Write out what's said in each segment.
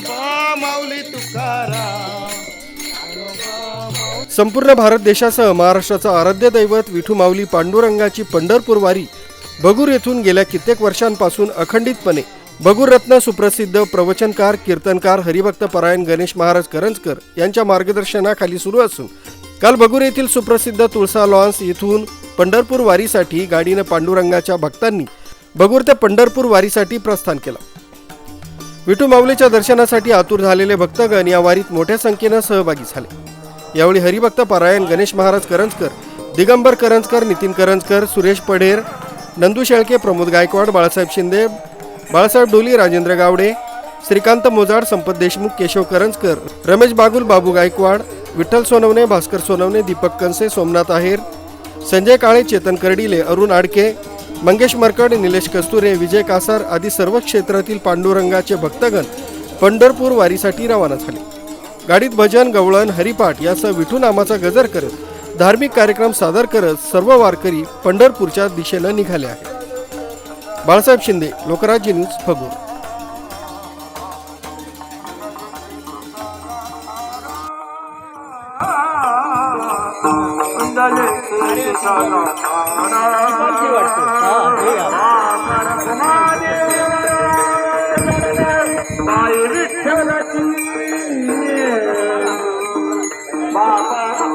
माऊली तुकाराम. संपूर्ण भारत देशासह महाराष्ट्राचं आराध्य दैवत विठू माऊली पांडुरंगाची पंढरपूर वारी बगूर येथून गेल्या कित्येक वर्षांपासून अखंडितपणे. बगुररत्न सुप्रसिद्ध प्रवचनकार कीर्तनकार हरिभक्त परायण गणेश महाराज करंजकर यांच्या मार्गदर्शनाखाली सुरू असून काल बगूर येथील सुप्रसिद्ध तुळसा लॉन्स येथून पंढरपूर वारीसाठी गाडीनं पांडुरंगाच्या भक्तांनी बगूर ते पंढरपूर वारीसाठी प्रस्थान केलं. विठू माऊलीच्या दर्शनासाठी आतुर झालेले भक्तगण या वारीत मोठ्या संख्येनं सहभागी झाले. यावेळी हरिभक्त पारायण गणेश महाराज करंजकर दिगंबर करंजकर नितीन करंजकर सुरेश पढेर नंदू शेळके प्रमोद गायकवाड बाळासाहेब शिंदे बाळासाहेब डोली राजेंद्र गावडे श्रीकांत मोजाड संपत देशमुख केशव करंजकर रमेश बागुल बाबू गायकवाड विठ्ठल सोनवणे भास्कर सोनवणे दीपक कनसे सोमनाथ आहेर संजय काळे चेतन कर्डिले अरुण आडके मंगेश मरकड निलेश कस्तुरे विजय कासार आदी सर्व क्षेत्रातील पांडुरंगाचे भक्तगण पंढरपूर वारीसाठी रवाना झाले गाडीत भजन गवळण हरिपाठ यासह विठू नामाचा गजर करत धार्मिक कार्यक्रम सादर करत सर्व वारकरी पंढरपूरच्या दिशेनं निघाले आहेत बाळासाहेब शिंदे लोकराज्य न्यूज फगूर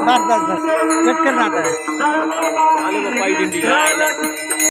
बस बस बस कट कर रहा था